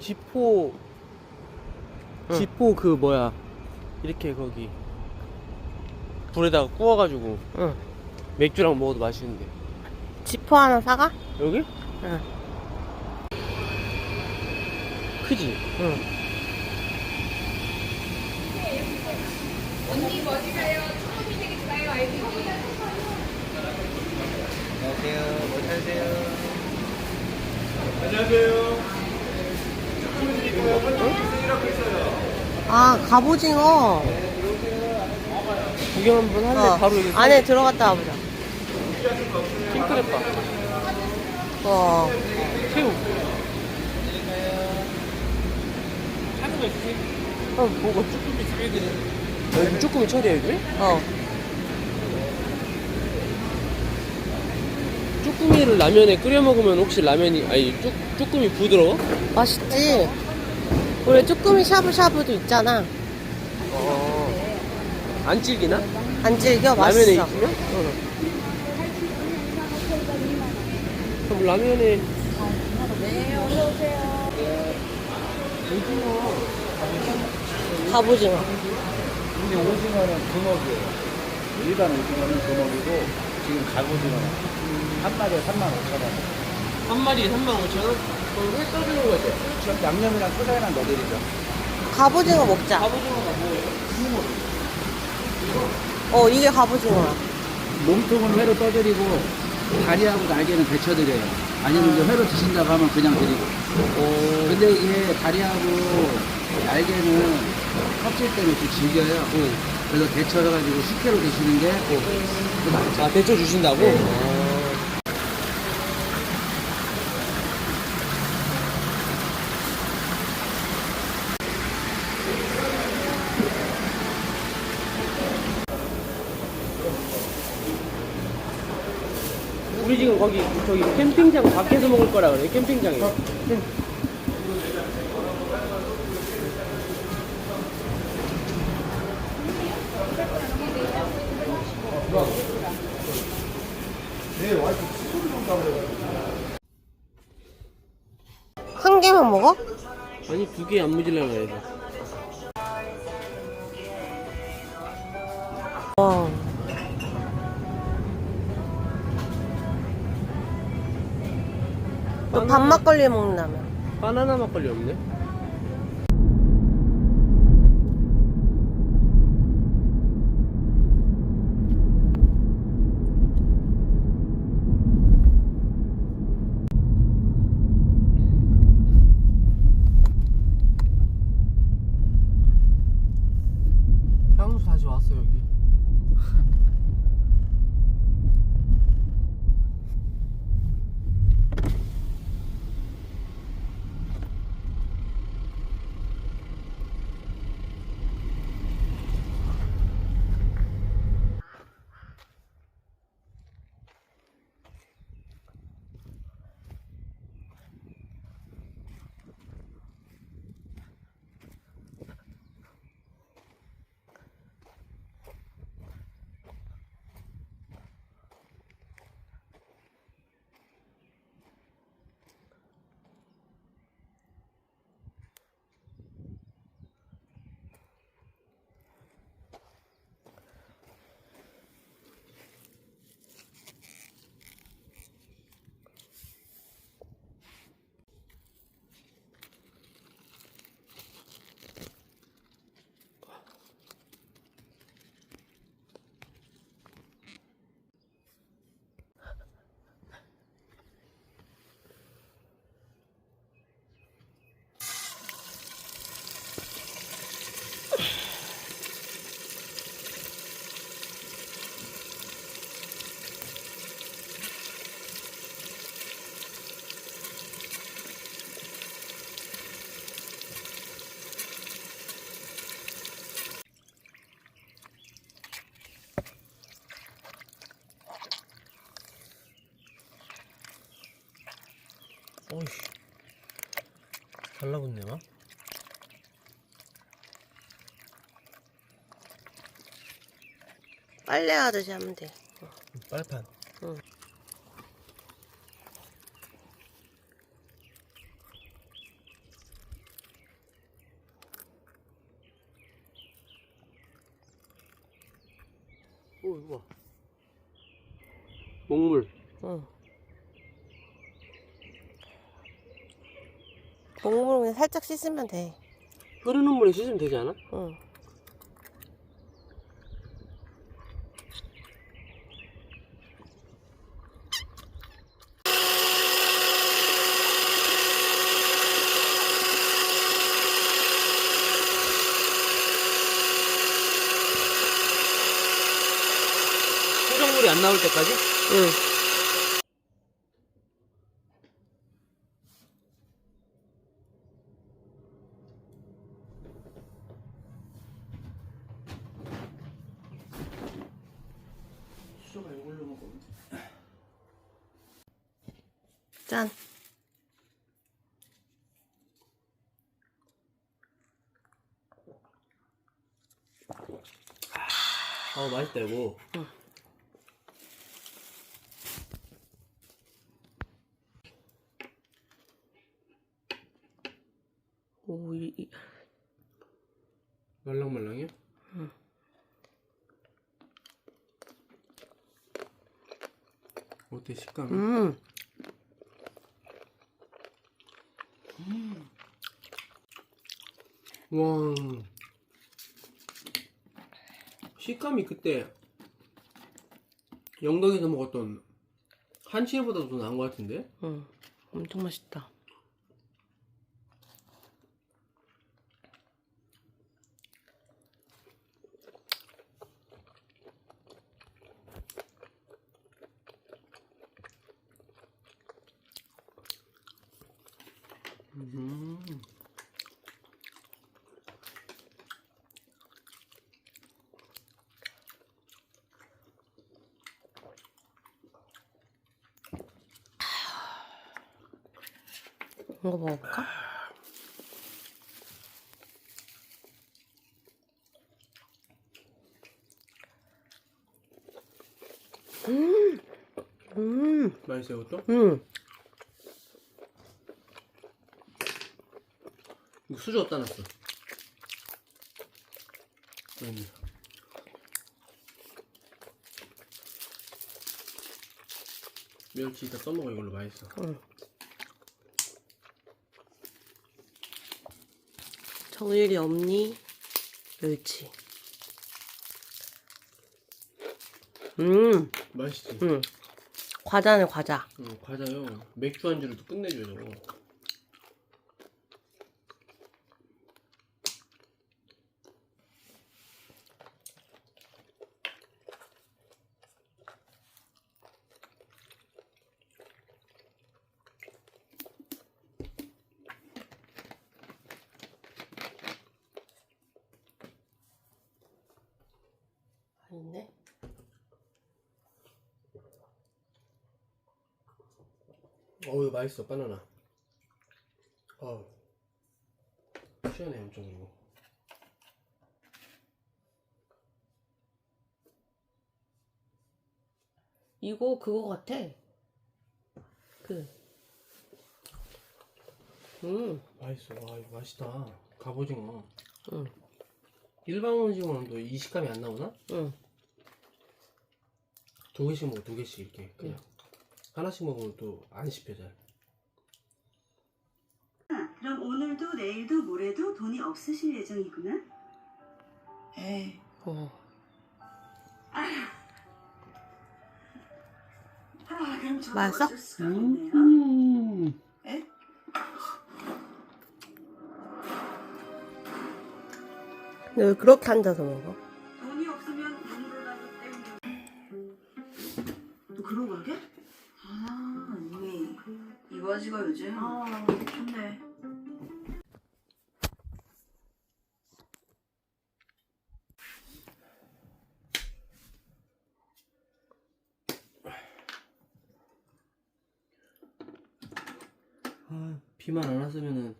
지포 응. 지포 그 뭐야 이렇게 거기 불에다가 구워가지고 응. 맥주랑 먹어도 맛있는데 지포 하나 사가? 여기? 응. 크지? 응. 안녕하세요 뭐 사세요? 아, 갑오징어. 구경 한번 할래? 어. 바로 여기 안에 들어갔다 와보자. 킹크랩밥 어. 새우 하는 거 있으세요? 어 뭐가 쭈꾸미 스웨드는 어 쭈꾸미 처리해 여기? 어. 쭈꾸미를 라면에 끓여 먹으면 혹시 라면이 아니 쭈, 쭈꾸미 부드러워? 맛있지? 우리 쭈꾸미 샤브샤브도 있잖아. 어. 안 질기나? 안 질겨? 라면에 맛있어. 익히면? 응. 그럼 라면에 갑오징어. 근데 오징어는 금어이에요. 일반 오징어는 금어이고 지금 갑오징어는 한 마리에 3만 5천 원. 한 마리에 35,000원? 그럼 회 떠주는 거죠? 저 양념이랑 초장이랑 넣어드리죠. 갑오징어 먹자. 갑오징어가 뭐예요? 어, 이게 갑오징어야. 몸통은 회로 떠드리고 다리하고 날개는 데쳐드려요. 아니면 이제 회로 드신다고 하면 그냥 드리고. 어... 근데 이게 다리하고 날개는 껍질 때문에 좀 질겨요. 그래서 데쳐가지고 식혜로 드시는 게더 낫죠. 아 데쳐 주신다고? 네. 아. 우리 지금 거기 저기 캠핑장 밖에서 먹을 거라 그래 캠핑장에. 한 개만 먹어? 아니 두 개 안 무질라 그래서 밥 막걸리 먹는다며. 바나나 막걸리 없네 어이씨. 달라붙네, 막. 빨래 하듯이 하면 돼. 빨판. 응. 오, 이거 봐. 먹물. 응. 먹물은 그냥 살짝 씻으면 돼. 흐르는 물에 씻으면 되지 않아? 응. 해산물이 안 나올 때까지? 응. 짠. 아, 맛있다, 이거. 오, 이, 이. 말랑말랑해? 어때, 식감이? 음. 와. 식감이 그때 영덕에서 먹었던 한치보다도 더 나은 것 같은데? 응. 엄청 맛있다. 음. 이거 먹을까? 음. 음. 맛있어요, 이것도? 음. 이거 수저 어디다 놨어? 여기. 멸치 이따 써먹어 이걸로 맛있어. 응. 정일이 없니? 멸치. 음, 맛있지? 음. 과자네, 과자. 응, 과자요. 맥주 안주를 또 끝내줘요, 저거. 어우, 맛있어, 바나나. 어우. 시원해, 엄청 이거. 이거 그거 같아. 그. 음, 맛있어. 와, 이거 맛있다. 갑오징어. 응, 일반 오징어는 또 이 식감이 안 나오나? 응. 두 개씩 먹어, 두 개씩 이렇게. 그냥. 하나씩 먹으면 또 안 씹혀, 잘. 그럼 오늘도 내일도 모레도 돈이 없으실 예정이구나? 에이, 어. 아, 그럼 저도 맛있어? 어쩔 수가 없네요. 음. 에? 근데 왜 그렇게 앉아서 먹어? 돈이 없으면 눈물라도 때우려. 너 그러고 가게? 아, 언니. 이 바지가 요즘? 아, 좋네. 아, 비만 안 왔으면은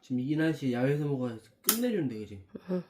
지금 이 날씨에 야외에서 먹어야 끝내주는데 그지? 응.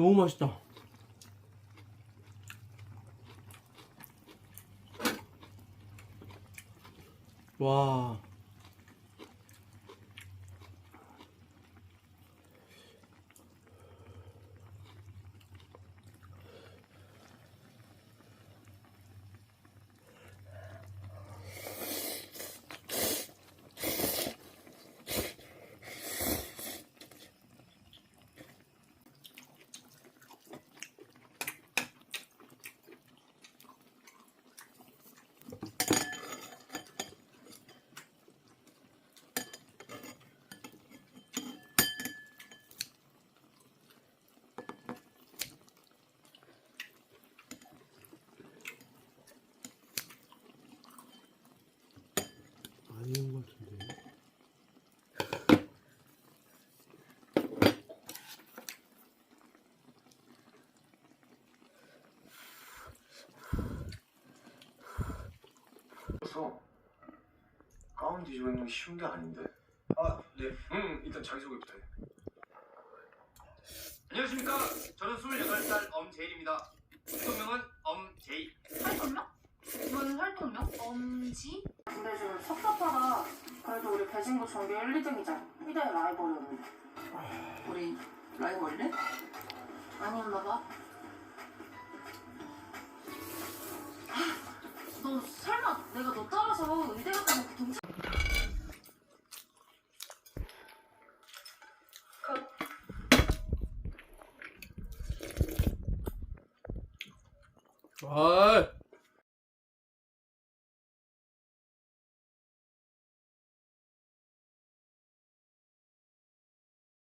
너무 맛있다. 와. 아닌 것 같은데. 그래서 가운 뒤집는 게 쉬운 게 아닌데. 아, 네. 음, 일단 자기소개부터 해. 안녕하십니까. 저는 28살 엄제일입니다. 본명은 엄제일. 활동명? 뭔 활동명? 엄지? 근데 지금 섭섭하다. 그래도 우리 배신구 전교 1, 2등이잖아. 1대 라이벌이었는데. 우리 라이벌이래? 아니었나 봐.